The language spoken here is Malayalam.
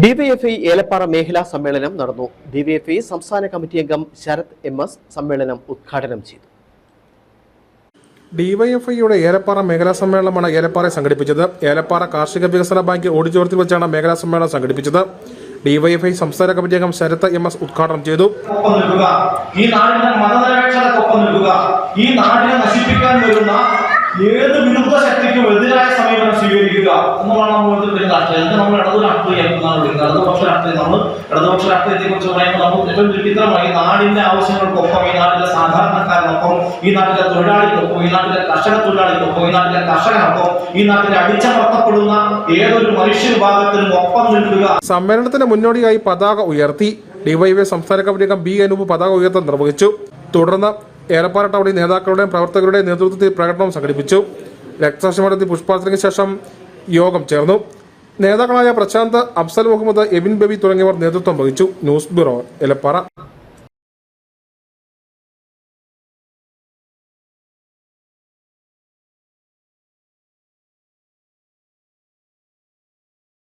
ഡിവൈഎഫ്ഐ ഏലപ്പാറ മേഖലാ സമ്മേളനം നടന്നു. ഡിവൈഎഫ്ഐ സംസ്ഥാന കമ്മിറ്റി അംഗം ശരത് എം എസ് സമ്മേളനം ഉദ്ഘാടനം ചെയ്തു. ഡിവൈഎഫ്ഐയുടെ ഏലപ്പാറ മേഖലാ സമ്മേളനമാണ് ഏലപ്പാറ സംഘടിപ്പിച്ചത്. ഏലപ്പാറ കാർഷിക വികസന ബാങ്ക് ഓഡിറ്റോറിയത്തിൽ വെച്ചാണ് മേഖലാ സമ്മേളനം സംഘടിപ്പിച്ചത്. ഡിവൈഎഫ്ഐ സംസ്ഥാന കമ്മിറ്റി അംഗം ശരത് എം എസ് ഉദ്ഘാടനം ചെയ്തു. ഈ നാടിന്റെ മതനിരപേക്ഷതക്കൊപ്പം നിൽക്കുക ഈ നാടിനെ നശിപ്പിക്കാൻ വരുന്ന ഏത് വിരുദ്ധ ശക്തിക്കും എതിരായ സമീപനം സ്വീകരിക്കുക എന്നുള്ളതാണ് നമ്മൾ ഇവിടുത്തെ രാഷ്ട്രീയം ഇത് നമ്മൾ ഇടതുപക്ഷ രാഷ്ട്രീയത്തെ കുറിച്ച് പറയുമ്പോൾ നമുക്ക് ഏറ്റവും വിചിത്രമായി നാടിന്റെ ആവശ്യങ്ങൾക്കൊപ്പം ഈ നാട്ടിലെ സാധാരണക്കാരനൊപ്പം ഈ നാട്ടിലെ തൊഴിലാളിക്കൊപ്പം ഈ നാട്ടിലെ കർഷക തൊഴിലാളിക്കൊപ്പം ഈ നാട്ടിലെ കർഷകനൊപ്പം ഈ നാട്ടിലെ അടിച്ചമർത്തപ്പെടുന്ന ഏതൊരു മനുഷ്യ വിഭാഗത്തിനും ഒപ്പം നിൽക്കുക. സമ്മേളനത്തിന് മുന്നോടിയായി പതാക ഉയർത്തി ഡിവൈഎഫ്ഐ സംസ്ഥാന കമ്മിറ്റി അംഗം ബി അനൂപ് പതാക ഉയർത്തൽ നിർവഹിച്ചു. തുടർന്ന് ഏലപ്പാറ ടൗണിൽ നേതാക്കളുടെയും പ്രവർത്തകരുടെയും നേതൃത്വത്തിൽ പ്രകടനം സംഘടിപ്പിച്ചു. രക്തസാക്ഷി നടത്തി പുഷ്പാർച്ചനയ്ക്ക് ശേഷം യോഗം ചേർന്നു. നേതാക്കളായ പ്രശാന്ത് അഫ്സൽ മുഹമ്മദ് എബിൻ ബബി തുടങ്ങിയവർ നേതൃത്വം വഹിച്ചു. News bureau Elappara